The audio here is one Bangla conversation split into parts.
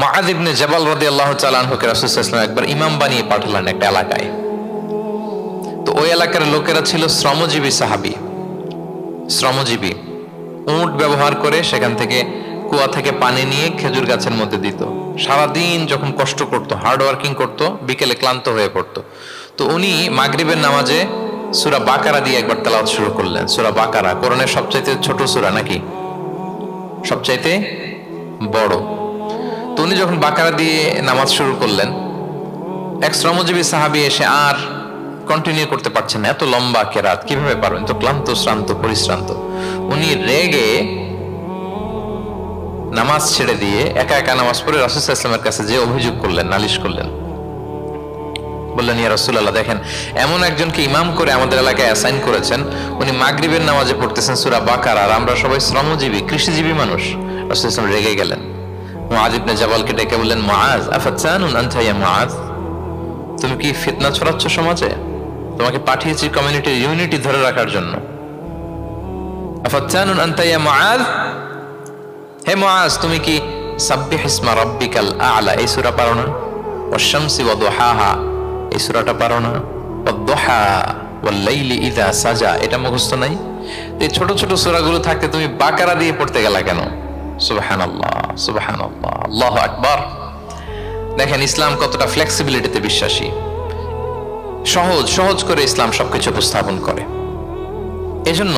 মাহাদ ইবনে জবাল রদি আল্লাহ চালানহুকে রাসুলাম একবার ইমাম বানিয়ে পাঠালেন একটা এলাকায়। তো ওই এলাকার লোকেরা ছিল শ্রমজীবী সাহাবি। শ্রমজীবী। উট ব্যবহার করে সেখান থেকে কুয়া থেকে পানি নিয়ে খেজুর গাছের মধ্যে দিত। সারাদিন যখন কষ্ট করতো হার্ড ওয়ার্কিং করতো, বিকেলে ক্লান্ত হয়ে পড়তো। তো উনি মাগরিবের নামাজে সুরা বাকারা দিয়ে একবার তেলাওয়াত শুরু করলেন। সুরা বাকারা, কোরআনের সবচাইতে ছোট সুরা নাকি? সবচাইতে বড়। তো উনি যখন বাকারা দিয়ে নামাজ শুরু করলেন, এক শ্রমজীবী সাহাবি এসে আর কন্টিনিউ করতে পারছেন এত লম্বা কেরাত, কীভাবে পারবেন? তো ক্লান্ত, শ্রান্ত, পরিশ্রান্ত। উনি রেগে নামাজ ছেড়ে দিয়ে একা একা নামাজ পড়ে রাসুল ইসলামের কাছে যে অভিযোগ করলেন, নালিশ করলেন। বললেন, ইয়া রসুল্লাহ দেখেন, এমন একজনকে ইমাম করে আমাদের এলাকায় অ্যাসাইন করেছেন, উনি মাগরিবের নামাজে পড়তেছেন সুরা বাকার, আর আমরা সবাই শ্রমজীবী, কৃষিজীবী মানুষ। রাসুল ইসলাম রেগে গেলেন। মুআজ ইবনে জাবালকে ডেকে বললেন, মুআজ আফাতসানুন আনতা ইয়া মুআজ? তুমি কি ফিতনা ছড়াচ্ছ সমাজে? তোমাকে পাঠিয়েছি কমিউনিটির ইউনিটি ধরে রাখার জন্য। আফাতসানুন আনতা ইয়া মুআজ? হে মুআজ, তুমি কি সাব্বিহ ইসমা রাব্বিকাল আ'লা? এই সূরা পারো না। ওয়াশ-শামসি ওয়া দুহাহা। এই সূরাটা পারো না। ওয়াদ-দুহা ওয়াল-লাইলি ইযা সাজা। এটা মুখস্থ নাই। এই ছোট ছোট সূরাগুলো থাকতে তুমি বাকারা দিয়ে পড়তে গেলা কেন? সুবহানাল্লাহ সুবহানাল্লাহ, আল্লাহু আকবার। দেখেন ইসলাম কতটা ফ্লেক্সিবিলিটিতে বিশ্বাসী। সহজ সহজ করে ইসলাম সবকিছু উপস্থাপন করে। এজন্য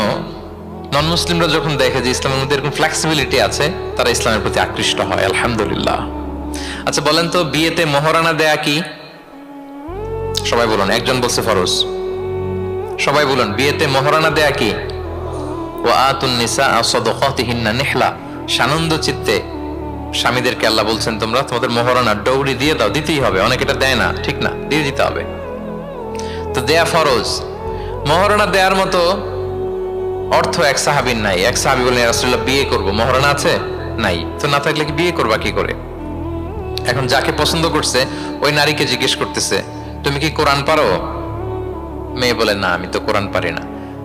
নন মুসলিমরা যখন দেখে যে ইসলামের মধ্যে এরকম ফ্লেক্সিবিলিটি আছে, তারা ইসলামের প্রতি আকৃষ্ট হয়, আলহামদুলিল্লাহ। আচ্ছা বলেন তো, বিয়েতে মহারানা দেয়া কি? সবাই বলুন, একজন বলছে ফরজ। সবাই বলুন, বিয়েতে মহারানা দেয়া কি? ও আতুন নিসা সদকাতিহিন্না নিহলা। সানন্দ চিত্তে স্বামীদেরকে আল্লাহ বলছেন, তোমরা তোমাদের মহারানা ডৌরি দিয়ে দাও, দিতেই হবে। অনেক এটা দেয় না, ঠিক না, দিয়ে দিতে হবে। তো দেয়া ফরজ। মহারানা দেওয়ার মতো অর্থ এক সাহাবির নাই। এক সাহাবি বলেন রাসুল্লাহ বিয়ে করব। মহারানা আছে? নাই। তো না থাকলে কি বিয়ে করবা কি করে? এখন যাকে পছন্দ করছে, ওই নারীকে জিজ্ঞেস করতেছে, তুমি কি কোরআন পারো? মেয়ে বলে, না, আমি তো কোরআন পারি না।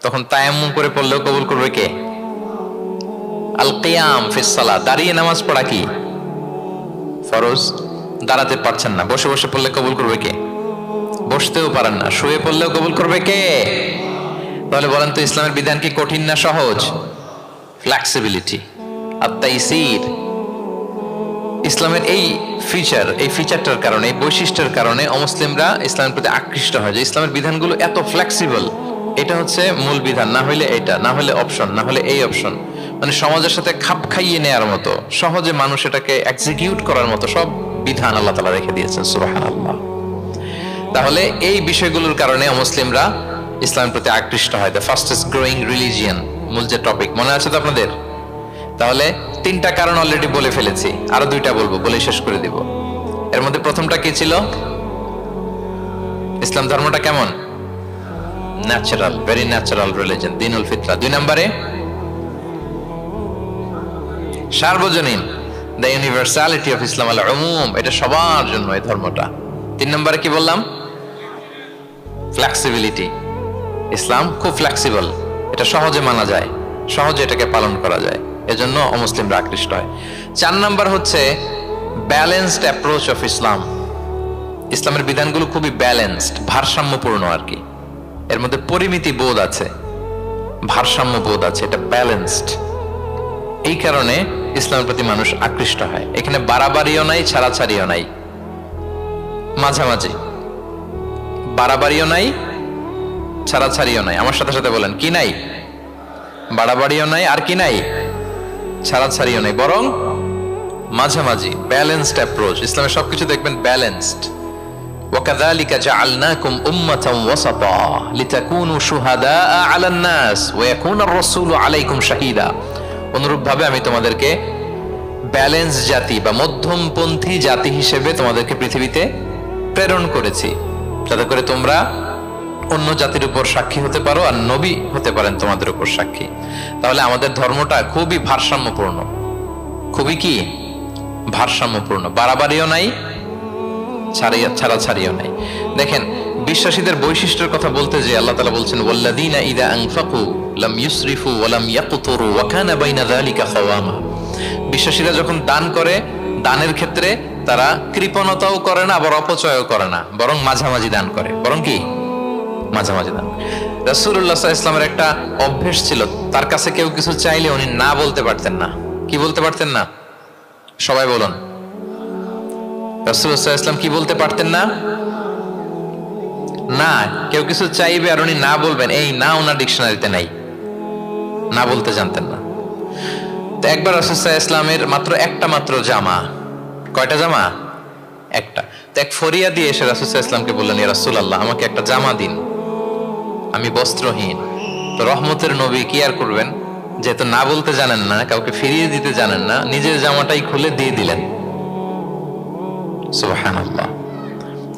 তখন তায়াম্মুম করে পড়লেও কবুল করবে কে? আল কিয়াম ফিসালা দাঁড়িয়ে নামাজ পড়া কি? ফরজ? দাঁড়াতে পারছেন না। বসে বসে পড়লে কবুল করবে কে? বসতেও পারেন না। শুয়ে পড়লেও কবুল করবে কে? তাহলে বলেন তো ইসলামের বিধান কি কঠিন না সহজ? ফ্লেক্সিবিলিটি আর তাইসির ইসলামের এই ফিচার এই ফিচারটার কারণে, এই বৈশিষ্ট্যের কারণে অমুসলিমরা ইসলামের প্রতি আকৃষ্ট হয়। যে ইসলামের বিধানগুলো এত ফ্লেক্সিবল এটা হচ্ছে মূল বিধান, না হলে এটা, না হলে অপশন না হলে এই অপশন মানে সমাজের সাথে খাপ খাইয়ে নেয়ার মতো, সহজে মানুষ এটাকে এক্সিকিউট করার মতো সব বিধান আল্লাহ তালা রেখে দিয়েছেন সুবাহান আল্লাহ তাহলে এই বিষয়গুলোর কারণে মুসলিমরা ইসলামের প্রতি আকৃষ্ট হয়। দ্য ফাস্টেস্ট গ্রোয়িং রিলিজিয়ান মূল যে টপিক মনে আছে তো আপনাদের? তাহলে তিনটা কারণ অলরেডি বলে ফেলেছি, আরও দুইটা বলব বলে শেষ করে দিব। এর মধ্যে প্রথমটা কি ছিল? ইসলাম ধর্মটা কেমন? ন্যাচারাল ভেরি ন্যাচারাল রিলিজন দিনুল ফিতরা দুই নম্বরে, সার্বজনীন দ্য ইউনিভার্সালিটি অফ ইসলাম আল উমুম এটা সবার জন্য এই ধর্মটা। তিন নম্বরে কি বললাম? ফ্লেক্সিবিলিটি ইসলাম খুব ফ্লেক্সিবল এটা সহজে মানা যায়। সহজে এটাকে পালন করা যায়। এজন্য অমুসলিমরা আকৃষ্ট হয়। চার নাম্বার হচ্ছে ব্যালেন্সড অ্যাপ্রোচ অফ ইসলাম ইসলামের বিধানগুলো খুবই ব্যালেন্সড ভারসাম্যপূর্ণ আর কি। এর মধ্যে পরিমিতি বোধ আছে, ভারসাম্য বোধ আছে, এটা ব্যালেন্সড এই কারণে ইসলামের প্রতি মানুষ আকৃষ্ট হয়। এখানে বাড়াবাড়িও নাই, ছাড়াছাড়িও নাই। মাঝামাঝি। বাড়াবাড়িও নাই, ছাড়াছাড়িও নাই। আমার সাথে সাথে বলেন, কি নাই? বাড়াবাড়িও নাই, আর কি নাই? ছাড়াছাড়িও নাই। বরং মাঝামাঝি ব্যালেন্সড অ্যাপ্রোচ ইসলামের সবকিছু দেখবেন ব্যালেন্সড وكذلك جعلناكم أمة وسطا لتكونوا شهداء على الناس ويكون الرسول عليكم شهيدا অনুরূপভাবে আমি তোমাদেরকে ব্যালেন্স জাতি বা মধ্যমপন্থী জাতি হিসেবে তোমাদেরকে পৃথিবীতে প্রেরণ করেছি যাতে করে তোমরা অন্য জাতির উপর সাক্ষী হতে পারো আর নবী হতে পারেন তোমাদের উপর সাক্ষী তাহলে আমাদের ধর্মটা খুবই ভারসাম্যপূর্ণ খুবই কি ভারসাম্যপূর্ণ বাড়াবাড়িও নাই ছাড়িয়া ছাড়া ছাড়িও নাই। দেখেন, বিশ্বাসীদের বৈশিষ্ট্যের কথা বলতে যে আল্লাহ তাআলা বলছেন, ওয়াল্লাযীনা ইযা আনফাকু লাম ইউসরিফু ওয়া লাম ইয়াকতুরু ওয়া কানা বাইনা যালিকা খাওয়ামা। বিশ্বাসীরা যখন দান করে, দানের ক্ষেত্রে তারা কৃপণতাও করে না, আবার অপচয়ও করে না, বরং মাঝামাঝি দান করে। বরং কি? মাঝামাঝি দান আলাইহি ইসলামের একটা অভ্যেস ছিল, তার কাছে কেউ কিছু চাইলে উনি না বলতে পারতেন না। কি বলতে পারতেন না? সবাই বলুন। ইসলাম কি বলতে পারতেন না? না, কেউ কিছু চাইবে আর উনি না বলবেন, এই না ওনার ডিকশনারিতে নাই। না বলতে জানতেন না। তো একবার রাসুসাহ ইসলামের মাত্র একটা মাত্র জামা, কয়টা জামা? একটা। তো এক ফরিয়া দিয়ে এসে রাসুসাহ ইসলামকে বললেন রাসুল আল্লাহ আমাকে একটা জামা দিন। আমি বস্ত্রহীন। তো রহমতের নবী কি আর করবেন? যেহেতু না বলতে জানেন না, কাউকে ফিরিয়ে দিতে জানেন না, নিজের জামাটাই খুলে দিয়ে দিলেন।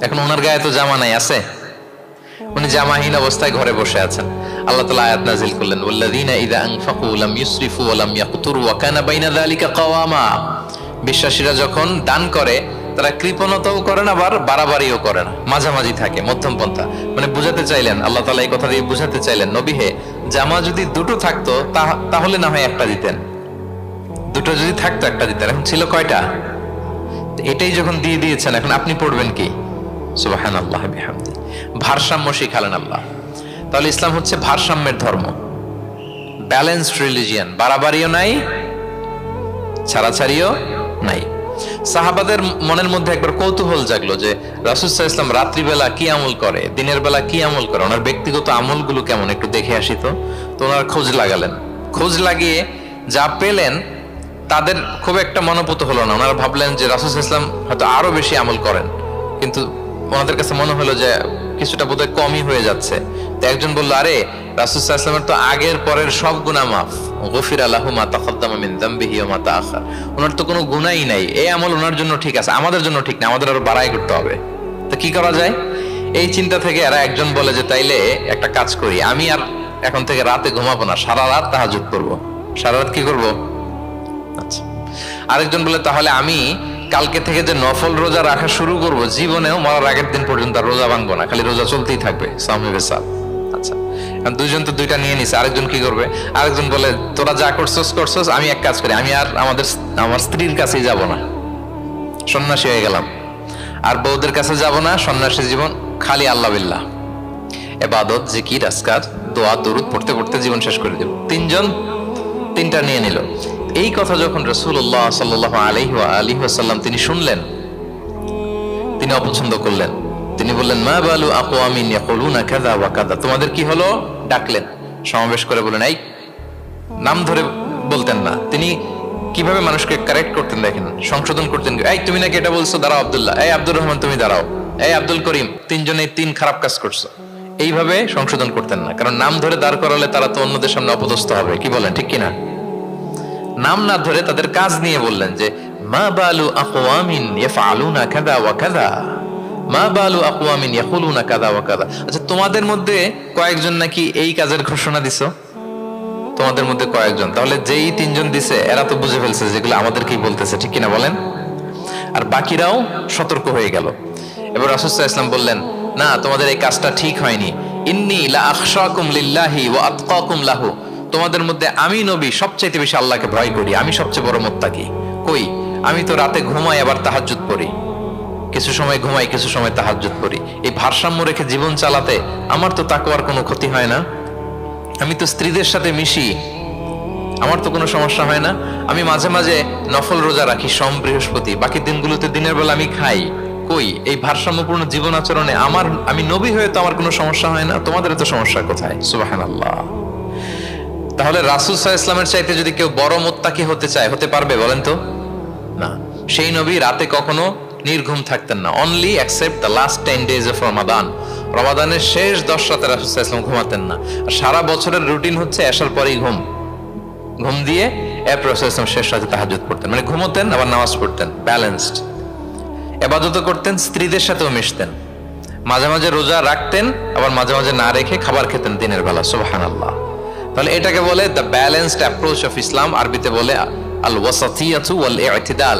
এখন ওনার গায়ে তো জামা নাই, আছে? উনি জামাহীন অবস্থায় ঘরে বসে আছেন। আল্লাহ তালা আয়াত নাযিল করলেন, ওয়াল্লাযীনা ইযা আনফাকু লাম ইউসরিফু ওয়া লাম ইয়াকতুরু ওয়া কানা বাইনা যালিকা কাওয়ামা। বিশ্বাসীরা যখন দান করে, তারা কৃপণতাও করে না, আবার বাড়াবাড়িও করে না। মাঝামাঝি থাকে, মধ্যম পন্থা। মানে বুঝাতে চাইলেন, আল্লাহ তাআলা এই কথা দিয়ে বুঝাতে চাইলেন, নবী হে, জামা যদি দুটো থাকতো তাহলে না হয় একটা দিতেন। দুটো যদি থাকতো, একটা দিতেন। এখন ছিল কয়টা? এটাই যখন দিয়ে দিয়েছেন, এখন আপনি পড়বেন কি? সুবাহান আল্লাহ বিহামদি। ভারসাম্য শিখালেন আল্লাহ। তাহলে ইসলাম হচ্ছে ভারসাম্যের ধর্ম। ব্যালেন্সড রিলিজিয়ান বাড়াবাড়িও নাই, ছাড়াছাড়িও নাই। সাহাবাদের মনের মধ্যে একবার কৌতূহল জাগলো যে রাসুসাহ ইসলাম রাত্রিবেলা কি আমল করে, দিনের বেলা কি আমল করে, ওনার ব্যক্তিগত আমলগুলো কেমন একটু দেখে আসি তো। তো ওনার খোঁজ লাগালেন। খোঁজ লাগিয়ে যা পেলেন তাদের খুব একটা মনোপুত হলো না। ওনারা ভাবলেন যে রাসুল ইসলাম হয়তো আরও বেশি আমল করেন। কিন্তু ওনাদের কাছে মনে হলো যে কিছুটা বোধহয় কমই হয়ে যাচ্ছে। তো একজন বলল, আরে, রাসুল ইসলামের তো আগের পরের সব গুনাহ মাফ। গফির আল্লাহ মা তাকদ্দামা মিন তাআখার। ওনার তো কোনো গুনাহই নাই। এই আমল ওনার জন্য ঠিক আছে, আমাদের জন্য ঠিক না, আমাদের আরও বাড়াই করতে হবে। তো কি করা যায়? এই চিন্তা থেকে এরা একজন বলে যে, তাইলে একটা কাজ করি, আমি আর এখন থেকে রাতে ঘুমাবো না, সারা রাত তাহাজুদ করব সারা রাত কি করব? আচ্ছা আরেকজন বলে, তাহলে আমি কালকে থেকে যে নফল রোজা রাখা শুরু করব, জীবনেও মরার আগের দিন পর্যন্ত আর রোজা ভাঙবো না, খালি রোজা চলতেই থাকবে। সামি বেসাল আচ্ছা দুইজন তো দুইটা নিয়ে নিছে, আরেকজন কি করবে? আরেকজন বলে, তোরা যা করছস করছস, আমি এক কাজ করি, আমি আর আমাদের আমার স্ত্রীর কাছেই যাব না। সন্ন্যাসী হয়ে গেলাম। আর বউদের কাছে যাব না, সন্ন্যাসী জীবন খালি আল্লাহ বিল্লাহ। এবাদত, জিকির, আজকার, দোয়া, দরুদ পড়তে পড়তে জীবন শেষ করে দেব। তিনজন, তিনটা নিয়ে নিল। এই কথা যখন রসুল্লাহ সাল্লাহ আলহি আলী সাল্লাম তিনি শুনলেন, তিনি অপছন্দ করলেন। তিনি বললেন, মা বালু আপু আমিন কাযা ওয়া কাযা? তোমাদের কি হলো? ডাকলেন। সমাবেশ করে বলেন এই, নাম ধরে বলতেন না। তিনি কীভাবে মানুষকে কারেক্ট করতেন দেখেন, সংশোধন করতেন। এই, তুমি নাকি এটা বলছো? দাঁড়াও আব্দুল্লাহ। এই, আব্দুর রহমান, তুমি দাঁড়াও। এই, আব্দুল করিম তিনজনে তিন খারাপ কাজ করছ। এইভাবে সংশোধন করতেন না, কারণ নাম ধরে দাঁড় করালে তারা তো অন্যদের সামনে অপদস্থ হবে। কি বলেন, ঠিক কিনা? নাম না ধরে তাদের কাজ নিয়ে বললেন যে, মা বালু আকওয়ামিন ইয়াফআলুনা কাযা ওয়া কাযা? মা বালু আকওয়ামিন ইয়াকুলুনা কাযা ওয়া কাযা। আচ্ছা তোমাদের মধ্যে কয়েকজন নাকি এই কাজের ঘোষণা দিছো? তোমাদের মধ্যে কয়েকজন। তাহলে যেই তিনজন দিছে, এরা তো বুঝে ফেলছে যেগুলো আমাদেরকেই বলতেছে, ঠিক কিনা বলেন? আর বাকিরাও সতর্ক হয়ে গেল। এবার রাসূলুল্লাহ ইসলাম বললেন, না, তোমাদের এই কাজটা ঠিক হয়নি। ইন্নি লা আখশাকুম লিল্লাহি ওয়া আতকাকুম লাহু। তোমাদের মধ্যে আমি নবী সবচেয়ে বেশি আল্লাহকে ভয় করি। আমি সবচেয়ে বড় মোত্তাকি। কই? আমি তো রাতে ঘুমাই, আবার তাহাজ্জুদ পড়ি। কিছু সময় ঘুমাই, কিছু সময় তাহাজ্জুদ পড়ি। এই ভারসাম্য রেখে জীবন চালাতে আমার তো তাকওয়ার কোনো ক্ষতি হয় না। আমি তো স্ত্রীদের সাথে মিশি, আমার তো কোনো সমস্যা হয় না। আমি মাঝে মাঝে নফল রোজা রাখি, সম, বৃহস্পতি। বাকি দিনগুলোতে দিনের বেলা আমি খাই। কই? এই ভারসাম্যপূর্ণ জীবন আচরণে আমার, আমি নবী হয়ে তো আমার কোনো সমস্যা হয় না? তোমাদের তো সমস্যা কোথায়? সুবাহান আল্লাহ তাহলে রাসুল সাহা ইসলামের চাইতে যদি কেউ বড় মোত্তাকি হতে চায়, হতে পারবে বলেন তো? না। সেই নবী রাতে কখনো নির্ঘুম থাকতেন না। Only accept the last ten days of Ramadan রমাদানের শেষ দশ রাতে রাসুল সাহা ইসলাম ঘুমাতেন না। সারা বছরের রুটিন হচ্ছে আসার পরেই ঘুম। ঘুম দিয়ে এরপর ইসলাম শেষ রাতে তাহাজুদ পড়তেন। মানে ঘুমোতেন, আবার নামাজ পড়তেন। ব্যালেন্সড এবাদত করতেন, স্ত্রীদের সাথেও মিশতেন। মাঝে মাঝে রোজা রাখতেন, আবার মাঝে মাঝে না রেখে খাবার খেতেন দিনের বেলা। সুবাহান আল্লাহ তাহলে এটাকে বলে the balanced approach of Islam আরবিতে বলে আল ওয়াসাতিয়াতু ওয়াল ইতিদাল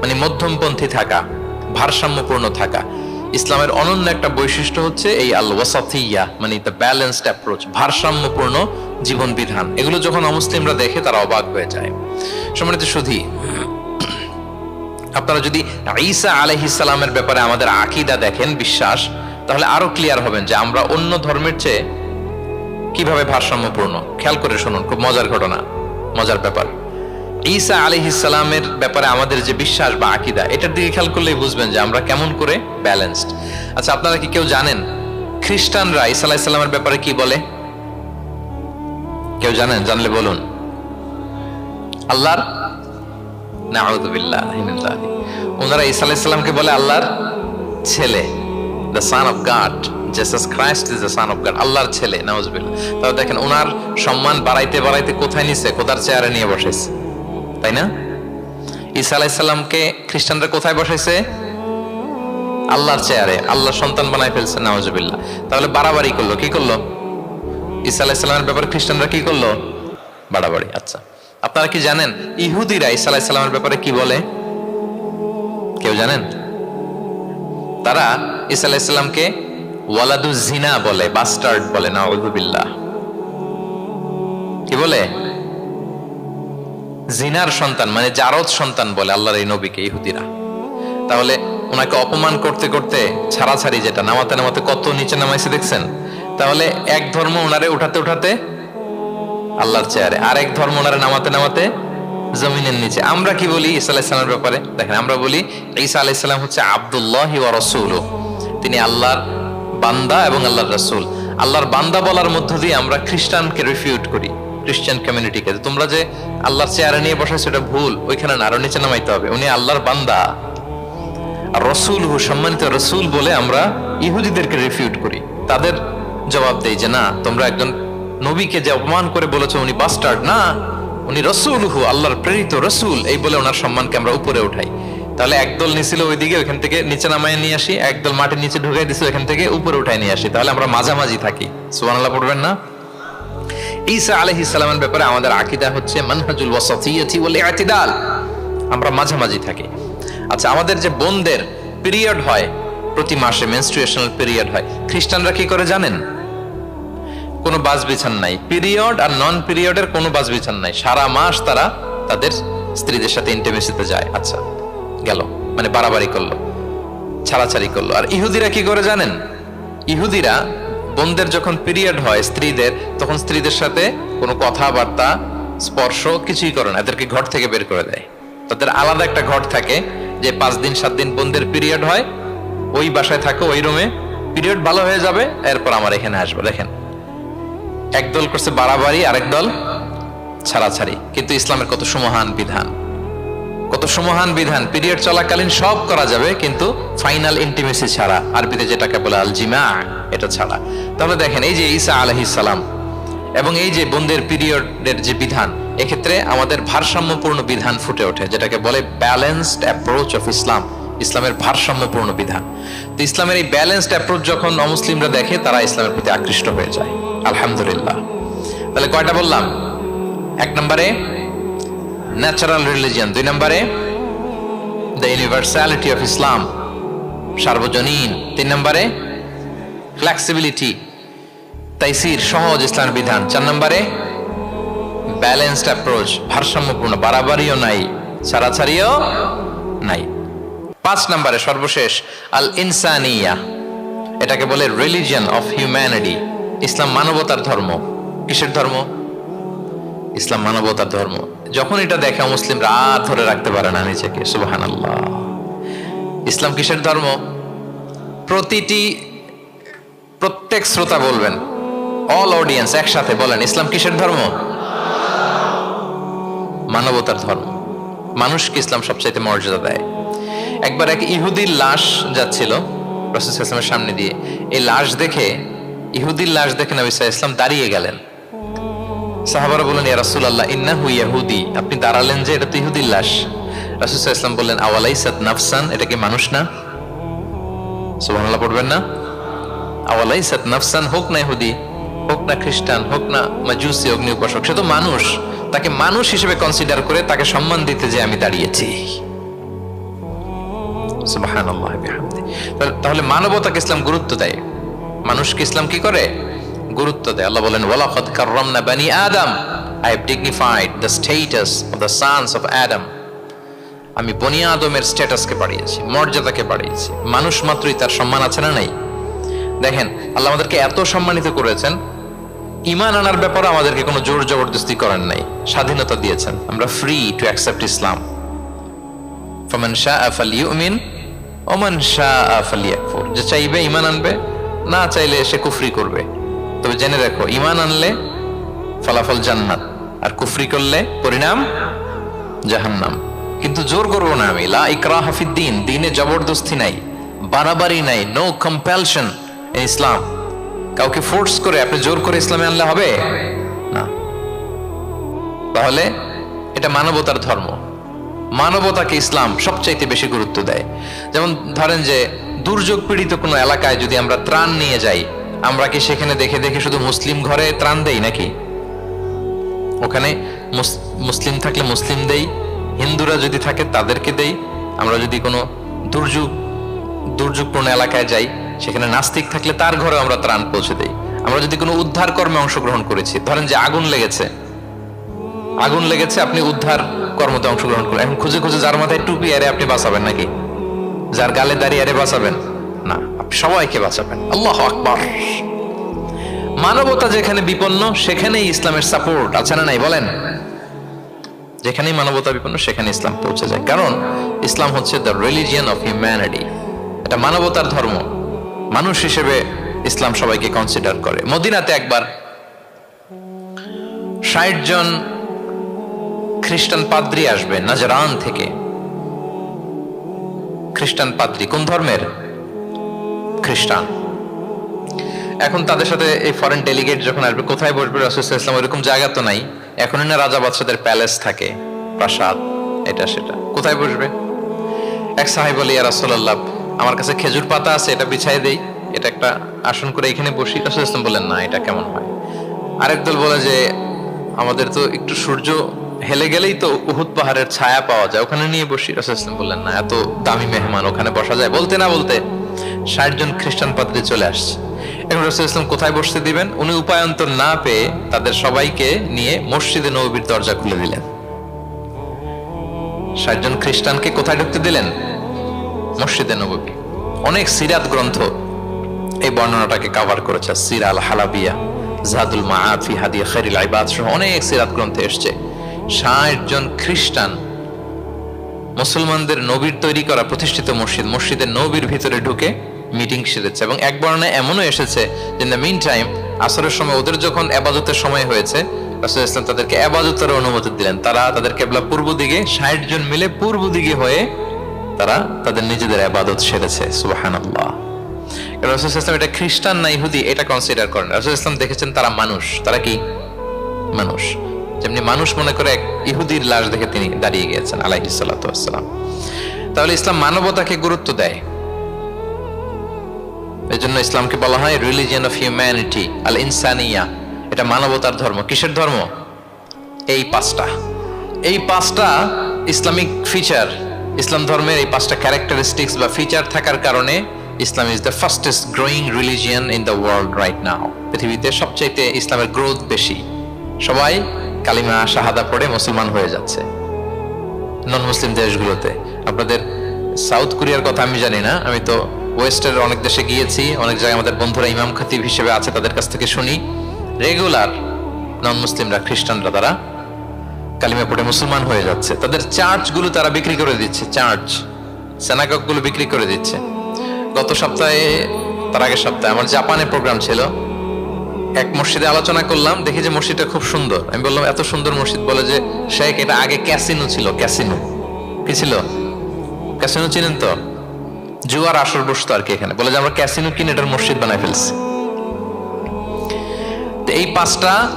মানে মধ্যমপন্থী থাকা, ভারসাম্যপূর্ণ থাকা। ইসলামের অনন্য একটা বৈশিষ্ট্য হচ্ছে এই আল ওয়াসাতিয়া মানে দ্য ব্যালেন্সড অ্যাপ্রোচ ভারসাম্যপূর্ণ জীবন বিধান এগুলো যখন অমুসলিমরা দেখে তারা অবাক হয়ে যায়। সম্মানিত সুধি, আপনারা যদি ঈসা আলহিসাল্লামের ব্যাপারে আমাদের আকিদা দেখেন, বিশ্বাস, তাহলে আরও ক্লিয়ার হবেন যে আমরা অন্য ধর্মের চেয়ে কীভাবে ভারসাম্যপূর্ণ? খেয়াল করে শুনুন, খুব মজার ঘটনা, মজার ব্যাপার। ঈসা আলহিসাল্লামের ব্যাপারে আমাদের যে বিশ্বাস বা আকিদা, এটার দিকে খেয়াল করলেই বুঝবেন যে আমরা কেমন করে ব্যালেন্সড আচ্ছা আপনারা কি কেউ জানেন খ্রিস্টানরা ঈসা আলাহিসাল্লামের ব্যাপারে কি বলে? কেউ জানেন? জানলে বলুন। আল্লাহর? নাউদুবিল্লাহ ওনারা ঈসা আলাইসাল্লামকে বলে আল্লাহর ছেলে। The son of God Jesus Christ is the son of God আল্লাহর ছেলে, নাউজুবিল্লাহ। তাহলে দেখেন ওনার সম্মান বাড়াইতে বাড়াইতে কোথায় নিছে কোদার চেয়ারে নিয়ে বসেছে তাই না? ঈসা আলাইসাল্লামকে খ্রিস্টানরা কোথায় বসাইছে? আল্লাহর চেয়ারে, আল্লাহর সন্তান বানায় ফেলছে, নাউজুবিল্লাহ। তাহলে বাড়াবাড়ি করল, কি করল? ঈসা আলাইসাল্লামের ব্যাপারে খ্রিস্টানরা কি করল? বাড়াবাড়ি আচ্ছা। আপনারা কি জানেন, ইহুদিরা ঈসা আলাইসাল্লামের ব্যাপারে কি বলে? কেউ জানেন? তারা ঈসা আলাইসাল্লামকে বলে বাস্টার্ড বলে না কি বলে? জিনার সন্তান মানে জারদ সন্তান বলে আল্লাহর এই নবীকে, ইহুদিরা। তাহলে ওনাকে অপমান করতে করতে ছাড়াছাড়ি যেটা, নামাতে নামাতে কত নিচে নামাইছে দেখছেন? তাহলে এক ধর্ম ওনারে উঠাতে উঠাতে আল্লাহর চেয়ারে, আর এক ধর্ম ওনারে নামাতে নামাতে জমিনের নিচে। আমরা কি বলি ঈসা আলাইসালামের ব্যাপারে? দেখেন, আমরা বলি ঈসা আলাইসালাম হচ্ছে আবদুল্লাহ ওয়া রসুল। তিনি আল্লাহর বান্দা এবং আল্লাহর রসুল। আল্লাহর বান্দা বলার মধ্য দিয়ে আমরা খ্রিস্টানকে রিফিউট করি, খ্রিস্টান কমিউনিটিকে। তোমরা যে আল্লাহর চেয়ারে নিয়ে বসাইছো এটা ভুল। ওইখানে না, আরও নিচে নামাইতে হবে। উনি আল্লাহর বান্দা। আর রসুল হু, সম্মানিত রসুল বলে আমরা ইহুদিদেরকে রিফিউট করি। তাদের জবাব দেই যে, না, তোমরা একজন নবীকে যে অপমান করে বলেছ, উনি বাস্টার্ড না। উনি রসুল হু আল্লাহর প্রেরিত রসুল। এই বলে ওনার সম্মানকে আমরা উপরে উঠাই। তাহলে একদল নিছিল ওইদিকে, ওইখান থেকে নিচে নামায় নিয়ে আসি, একদল মাটির নিচে ঢুকাই দিছিল এখান থেকে উপরে উঠাই নিয়ে আসি। তাহলে আমরা মাঝামাঝি থাকি। সুবহানাল্লাহ, পড়বেন না? ঈসা আলাইহিস সালামের ব্যাপারে আমাদের আকীদা হচ্ছে মানহাজুল ওয়াসাতিয়াতি ওয়াল ইতিদাল। আমরা মাঝামাঝি থাকি। আচ্ছা আমাদের যে বোনদের পিরিয়ড হয়, প্রতি মাসে মেনস্ট্রুয়েশনাল পিরিয়ড হয়। খ্রিস্টানরা কি করে জানেন? কোনো বাস বিছান নাই। পিরিয়ড আর নন পিরিয়ডের কোনো বাস বিছান নাই। সারা মাস তারা তাদের স্ত্রীদের সাথে ইন্টিমেসিতে যায়। আচ্ছা গেল। মানে বাড়াবাড়ি করল, ছাড়াছাড়ি করল। আর ইহুদিরা কি করে জানেন? ইহুদিরা বোনদের যখন পিরিয়ড হয় স্ত্রীদের, তখন স্ত্রীদের সাথে কোনো কথাবার্তা, স্পর্শ কিছুই করে না। এদেরকে ঘর থেকে বের করে দেয়। তাদের আলাদা একটা ঘর থাকে যে পাঁচ দিন, সাত দিন বোনদের পিরিয়ড হয়। ওই বাসায় থাকো, ওই রুমে পিরিয়ড ভালো হয়ে যাবে, এরপর আমার এখানে আসব। দেখেন একদল করছে বাড়াবাড়ি, আরেক দল ছাড়াছাড়ি। কিন্তু ইসলামের কত সমহান বিধান? কত সমহান বিধান? পিরিয়ড চলাকালীন সব করা যাবে, কিন্তু ফাইনাল ইন্টিমেসি ছাড়া, আরবিতে যেটাকে বলে আল জিমা এটা ছাড়া। তাহলে দেখেন, এই যে ঈসা সালাম এবং এই যে বোনদের পিরিয়ডের যে বিধান, এক্ষেত্রে আমাদের ভারসাম্যপূর্ণ বিধান ফুটে ওঠে, যেটাকে বলে ব্যালেন্সড অ্যাপ্রোচ অফ ইসলাম ইসলামের ভারসাম্যপূর্ণ বিধান। তো ইসলামের এই ব্যালেন্সড অ্যাপ্রোচ যখন অমুসলিমরা দেখে, তারা ইসলামের প্রতি আকৃষ্ট হয়ে যায়। আলহামদুলিল্লাহ। তাহলে কয়টা বললাম? এক নম্বরে ন্যাচারাল রিলিজিয়ান দুই নম্বরে দ্য ইউনিভার্সালিটি অফ ইসলাম সার্বজনীন। তিন নম্বরে ফ্লেক্সিবিলিটি তাইসির, সহজ ইসলামের বিধান। চার নম্বরে ব্যালেন্সড অ্যাপ্রোচ ভারসাম্যপূর্ণ। বাড়াবাড়িও নাই। ছাড়াছাড়িও নাই। পাঁচ নম্বরে, সর্বশেষ আল ইনসানিয়া এটাকে বলে রিলিজিয়ন অফ হিউম্যানিটি ইসলাম মানবতার ধর্ম। কিসের ধর্ম? ইসলাম মানবতার ধর্ম। যখন এটা দেখে মুসলিমরা আর ধরে রাখতে পারে না নিজেকে সুবাহান ইসলাম কিসের ধর্ম? প্রতিটি, প্রত্যেক শ্রোতা বলবেন অল অডিয়েন্স একসাথে বলেন, ইসলাম কিসের ধর্ম? মানবতার ধর্ম। মানুষকে ইসলাম সবচাইতে মর্যাদা দেয়। একবার এক ইহুদির লাশ যাচ্ছিল, রসুল ইসলামের সামনে দিয়ে। এই লাশ দেখে ইহুদির লাশ দেখে নবী ইসলাম দাঁড়িয়ে গেলেন। সাহাবারা বললেন, ইয়া রাসুল আল্লাহ ইন্না হু ইয়াহুদি আপনি দাঁড়ালেন যে এটা তো ইহুদির লাশ। রাসুল ইসলাম বললেন আওয়ালাই সাদ নাফসান? এটা কি মানুষ না? সুবহানাল্লাহ, পড়বেন না? আওয়ালাই সাদ নাফসান? হোক না ইহুদি, হোক না খ্রিস্টান, হোক না মাজুসি অগ্নি উপাসক সে তো মানুষ। তাকে মানুষ হিসেবে কনসিডার করে তাকে সম্মান দিতে যে আমি দাঁড়িয়েছি। তাহলে মানবতাকে ইসলাম গুরুত্ব দেয়। মানুষকে ইসলাম কি করে? গুরুত্ব দেয়। আল্লাহ বলেন, ওয়ালাকাদ কাররামনা বানি আদম। I have dignified the status of the sons of Adam আমি বনি আদমের স্ট্যাটাসকে বাড়িয়েছি, মর্যাদাকে বাড়িয়েছি। মানুষ মাত্রই তার সম্মান আছে না নাই? দেখেন, আল্লাহ আমাদেরকে এত সম্মানিত করেছেন, ইমান আনার ব্যাপারে আমাদেরকে কোনো জোর জবরদস্তি করেন নাই। স্বাধীনতা দিয়েছেন। আমরা ফ্রি টু অ্যাকসেপ্ট ইসলাম ফমান শাহ ফালিউমিন ওমান শাহ ফালিয়াকফুর। যে চাইবে, ইমান আনবে। না চাইলে সে কুফরি করবে। তবে জেনে রাখো ইমান আনলে ফলাফল জান্নাত, আর কুফরি করলে পরিণাম জাহান্নাম। কিন্তু জোর করব না আমি, লা ইকরা হাফিদ্দিন দিনে জবরদস্তি নাই, বাড়াবাড়ি নাই নো কম্প্যালশন ইসলাম কাউকে ফোর্স করে আপনি জোর করে ইসলামে আনলে হবে? না। তাহলে এটা মানবতার ধর্ম। মানবতাকে ইসলাম সবচাইতে বেশি গুরুত্ব দেয়। যেমন ধরেন যে দুর্যোগ পীড়িত কোনো এলাকায় যদি আমরা ত্রাণ নিয়ে যাই, আমরা কি সেখানে দেখে দেখে শুধু মুসলিম ঘরে ত্রাণ দেই নাকি? ওখানে মুসলিম থাকলে মুসলিম দেই, হিন্দুরা যদি থাকে তাদেরকে দেই। আমরা যদি কোনো দুর্যোগ, দুর্যোগপূর্ণ এলাকায় যাই, সেখানে নাস্তিক থাকলে তার ঘরে আমরা ত্রাণ পৌঁছে দেই। আমরা যদি কোনো উদ্ধার কর্মে অংশগ্রহণ করেছি, ধরেন যে আগুন লেগেছে। আগুন লেগেছে, আপনি উদ্ধার কর্মতে অংশগ্রহণ করেন এখন খুঁজে খুঁজে যার মাথায় টুপি, আরে আপনি বাঁচাবেন নাকি? যার গালে দাঁড়িয়ে আরে বাঁচাবেন। না, আপনি সবাইকে বাঁচাবেন। আল্লাহ আকবার। মানবতা যেখানে বিপন্ন, সেখানেই ইসলামের সাপোর্ট আছে না নাই, বলেন? যেখানেই মানবতা বিপন্ন সেখানে ইসলাম পৌঁছে যায়। কারণ, ইসলাম হচ্ছে দ্য রিলিজিয়ান অফ হিউম্যানিটি এটা মানবতার ধর্ম। মানুষ হিসেবে ইসলাম সবাইকে কনসিডার করে। মদিনাতে একবার ষাট জন খ্রিস্টান পাদ্রি আসবে, নাজরান থেকে। খ্রিস্টান পাদ্রি, কোন ধর্মের? খ্রিস্টান। এখন তাদের সাথে এই ফরেন ডেলিগেট যখন আসবে, কোথায় বসবে রাসুলাম ওইরকম জায়গা তো নাই। এখন না রাজা বাদশাদের প্যালেস থাকে। প্রাসাদ, এটা সেটা। কোথায় বসবে? এক সাহেব বলে, ইয়া রাসুল্লাহ আমার কাছে খেজুর পাতা আছে, এটা বিছাই দেই। এটা একটা আসন করে এখানে বসি। রাসুল ইসলাম বললেন না, এটা কেমন হয়? আরেক দল বলে যে, আমাদের তো একটু সূর্য হেলে গেলেই তো উহুদ পাহাড়ের ছায়া পাওয়া যায়। ওখানে নিয়ে বসি। রাসুল বললেন, না, এত দামি মেহমান ওখানে বসা যায়? বলতে না বলতে ষাট জন খ্রিস্টান পাদ্রী চলে আসছে। এখন রসুল ইসলাম কোথায় বসতে দিবেন? উনি উপায়ন্তর না পেয়ে তাদের সবাইকে নিয়ে মসজিদে নবীর দরজা খুলে দিলেন। ষাটজন খ্রিস্টানকে কোথায় ঢুকতে দিলেন? মসজিদে নবী অনেক সিরাত গ্রন্থ এই বর্ণনাটাকে কাভার করেছে। সিরাল হালাবিয়া, জাদুল মাআফি হাদিয়া খারিল আইবাদ সহ অনেক সিরাত গ্রন্থে এসছে। ষাট জন খ্রিস্টান মুসলমানদের নবীর তৈরি করা প্রতিষ্ঠিত মসজিদ। মসজিদের নবীর ভিতরে ঢুকে মিটিং সেরেছে এবং এক বর্ণায় এমনও এসেছে যে দ্য মিন টাইম আসরের সময় ওদের যখন আবাদতের সময় হয়েছে, রাসুল ইসলাম তাদেরকে আবাদতের অনুমতি দিলেন। তারা তাদের কেবলা পূর্ব দিকে, ষাট জন মিলে পূর্ব দিকে হয়ে তারা তাদের নিজেদের আবাদত সেরেছে। সুবাহান রাসুল ইসলাম এটা খ্রিস্টান না ইহুদি? এটা কনসিডার করেন। রাসুল ইসলাম দেখেছেন তারা মানুষ। তারা কি? মানুষ। যেমনি মানুষ মনে করে এক ইহুদির লাশ দেখে তিনি দাঁড়িয়ে গিয়েছেন আলাইহি সাল্লাম তাহলে ইসলাম মানবতাকে গুরুত্ব দেয়। এই জন্য ইসলামকে বলা হয় রিলিজিয়ন অফ হিউম্যানিটি আল ইনসানিয়া এটা মানবতার ধর্ম। কিসের ধর্ম? এই পাঁচটা। এই পাঁচটা ইসলামিক ফিচার ইসলাম ধর্মের এই পাঁচটা ক্যারেক্টারিস্টিক্স বা ফিচার থাকার কারণে Islam is the fastest growing religion in the world right now পৃথিবীতে সবচাইতে ইসলামের গ্রোথ বেশি। সবাই কালিমা শাহাদা পড়ে মুসলমান হয়ে যাচ্ছে। নন মুসলিম দেশগুলোতে। আপনাদের সাউথ কোরিয়ার কথা আমি জানি না। আমি তো ওয়েস্টের অনেক দেশে গিয়েছি, অনেক জায়গায় আমাদের বন্ধুরা ইমাম খাতিব হিসেবে আছে, তাদের কাছ থেকে শুনি। রেগুলার নন মুসলিমরা, খ্রিস্টানরা তারা কালিমা পড়ে মুসলমান হয়ে যাচ্ছে। তাদের চার্চগুলো তারা বিক্রি করে দিচ্ছে, চার্চ। সেনাগগুলো বিক্রি করে দিচ্ছে। গত সপ্তাহে, তার আগের সপ্তাহে, আমার জাপানে প্রোগ্রাম ছিল। এক মসজিদে আলোচনা করলাম, দেখি যে মসজিদটা খুব সুন্দর। আমি বললাম, এত সুন্দর মসজিদ। বলে যে, শেখ, এটা আগে ক্যাসিনো ছিল, ক্যাসিনো। কি ছিল? ক্যাসিনো চিনেন তো? জুয়ার আসর বসতো আর কি এখানে। বলে যে, আমরা ক্যাসিনো কিনে এটার মসজিদ বানাই ফেলছি। এই পাঁচটা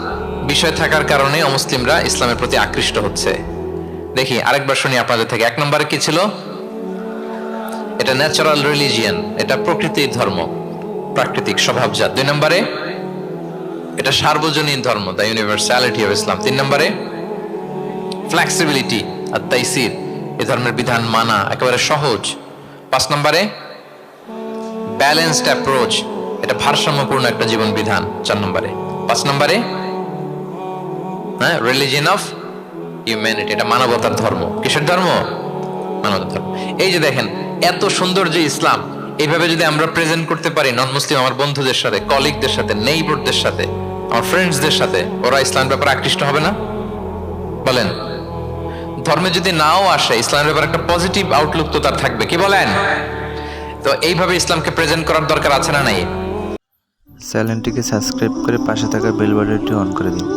বিষয় থাকার কারণে অমুসলিমরা ইসলামের প্রতি আকৃষ্ট হচ্ছে। দেখি, আরেকবার শুনি আপনাদের থেকে। এক নম্বরে কি ছিল? এটা ন্যাচারাল রিলিজিয়ান এটা প্রকৃতির ধর্ম, প্রাকৃতিক স্বভাবজাত। দুই নম্বরে এটা সার্বজনীন ধর্ম দ্য ইউনিভার্সালিটি অফ ইসলাম তিন নম্বরে ফ্লেক্সিবিলিটি আর তাইসির এ ধর্মের বিধান মানা, একেবারে সহজ। পাঁচ নম্বরে ব্যালেন্সড অ্যাপ্রোচ এটা ভারসাম্যপূর্ণ একটা জীবন বিধান, চার নম্বরে। পাঁচ নম্বরে হ্যাঁ রিলিজিয়ন অফ হিউম্যানিটি এটা মানবতার ধর্ম। কিসের ধর্ম? মানবতার ধর্ম। এই যে দেখেন, এত সুন্দর যে ইসলাম এইভাবে যদি আমরা প্রেজেন্ট করতে পারি নন মুসলিম আমার বন্ধুদের সাথে কলিগদের সাথে নেইবরদের সাথে, আমার ফ্রেন্ডসদের সাথে, ওরা ইসলামের ব্যাপারে আকৃষ্ট হবে না? বলেন। ধর্মে যদি নাও আসে, ইসলামের ব্যাপারে একটা পজিটিভ আউটলুক তো তার থাকবে। কি বলেন? তো এইভাবে ইসলামকে প্রেজেন্ট করার দরকার আছে না নাই? চ্যানেলটিকে সাবস্ক্রাইব করে পাশে থাকা বেল বাটনটি অন করে দিন।